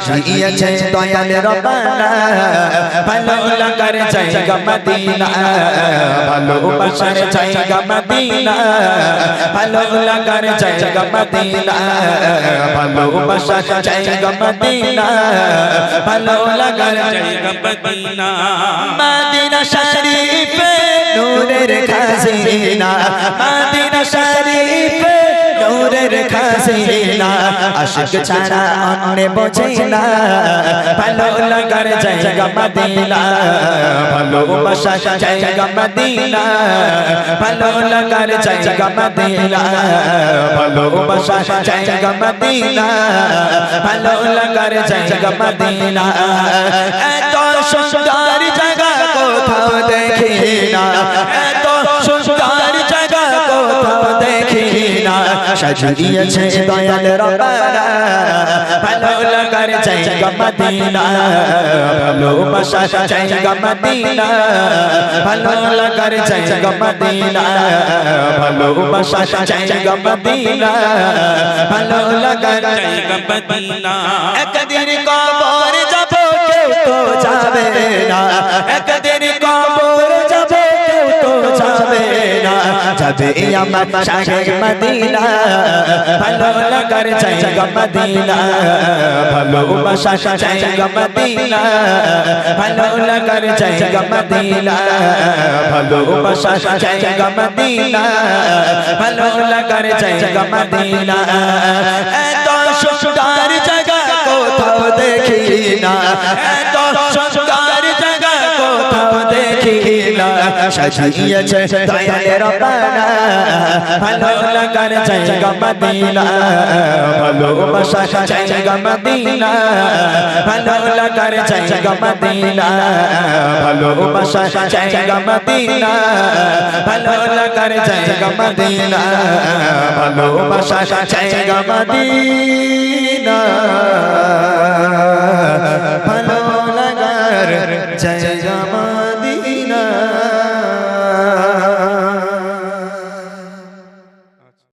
সাজিয়েছে দয়াল রব্বানা ভালো লাগার জায়গা মদিনা ভালোবাসার জায়গা মদিনা ভালো লাগার জায়গা মদিনা ভালোবাসার জায়গা মদিনা ভালো লাগার জায়গা মদিনা মদিনা শরীফে নূরের খাজিনা, মদিনা শরীফে নূরের খাজিনা আশিক ছাড়া অন্য বোঝে না। ভালো লাগার জায়গা মদিনা। ভালোবাসা জায়গা মদিনা। ভালো লাগার জায়গা মদিনা। ভালোবাসা জায়গা মদিনা। ভালো লাগার জায়গা মদিনা। এত সুন্দর না সাজিয়েছে দয়াল রব্বানা। ভালো লাগার জায়গা মদিনা। ভালোবাসা জায়গা মদিনা। ভালো লাগার জায়গা মদিনা। ভালোবাসা জায়গা মদিনা। ভালো লাগার জায়গা মদিনা। একদিন কবর যাব, কেউ তো যাবে না। একদিন কবর যাবে আমার শাহের মদিনা, ভালো লাগার জায়গা মদিনা ভালোবাসা জায়গা মদিনা, ভালো লাগার জায়গা মদিনা ভালোবাসা জায়গা মদিনা, ভালো লাগার জায়গা মদিনা। এত সুন্দর জায়গা কোথাও দেখি না সাজিয়েছে দয়াল রব্বানা ভালো লাগার জায়গা মদিনা ভালোবাসা জায়গা মদিনা, ভালো লাগার জায়গা মদিনা ভালোবাসা জায়গা মদিনা, ভালো লাগার জায়গা মদিনা ভালোবাসা জায়গা মদিনা, ভালো লাগার জায়গা মদিনা।